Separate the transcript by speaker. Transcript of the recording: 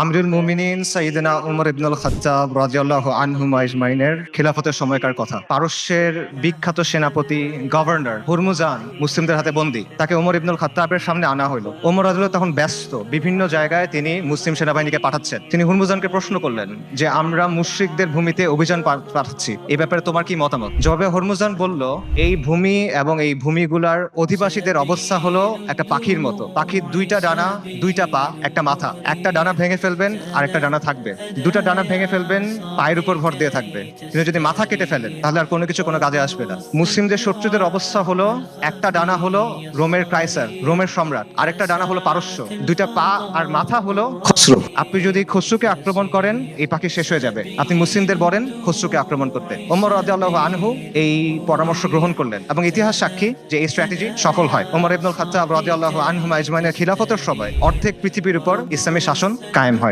Speaker 1: আমরুল মুমিনিন সাইয়েদনা উমর ইবনুল খাত্তাব রাদিয়াল্লাহু আনহুম আজমাইনের খিলাফতের সময়কার কথা। পারস্যের বিখ্যাত সেনাপতি গভর্নর হুরমুজান মুসলিমদের হাতে বন্দী। তাকে ওমর ইবনুল খাত্তাবের সামনে আনা হলো ওমর রাদিয়াল্লাহু তখন ব্যস্ত। বিভিন্ন জায়গায় তিনি মুসলিম সেনাবাহিনীকে পাঠাচ্ছেন। তিনি হুরমুজানকে প্রশ্ন করলেন যে, আমরা মুশরিকদের ভূমিতে অভিযান পাঠাচ্ছি। এই ব্যাপারে তোমার কি মতামত? জবাবে হরমুজান বলল, এই ভূমি এবং এই ভূমিগুলার অধিবাসীদের অবস্থা হলো একটা পাখির মতো। পাখির দুইটা ডানা, দুইটা পা, একটা মাথা। একটা ডানা ভেঙে ফেলবেন আর একটা ডানা থাকবে। দুটা ডানা ভেঙে ফেলবেন, পায়ের উপর ভর দিয়ে থাকবে। কিন্তু যদি মাথা কেটে ফেলেন, তাহলে আর কোনো কিছু কোনো কাজে আসবে না। মুসলিমদের শত্রুদের অবস্থা হলো, একটা ডানা হলো রোমের ক্রাইসার, রোমের সম্রাট। আরেকটা ডানা হলো পারস্য। দুইটা পা আর মাথা হলো খসরু। আপনি যদি খসরুকে আক্রমণ করেন, এই পাখি শেষ হয়ে যাবে। আপনি মুসলিমদের বলেন, খসরুকে আক্রমণ করতে। ওমর রাদিয়াল্লাহু আনহু এই পরামর্শ গ্রহণ করলেন। এবং ইতিহাস সাক্ষী যে এই স্ট্র্যাটেজি সফল হয়। ওমর ইবনুল খাত্তাব রাদিয়াল্লাহু আনহু আজমাইনের খিলাফতের সময় অর্ধেক পৃথিবীর উপর ইসলামী শাসন কায়েম হয়।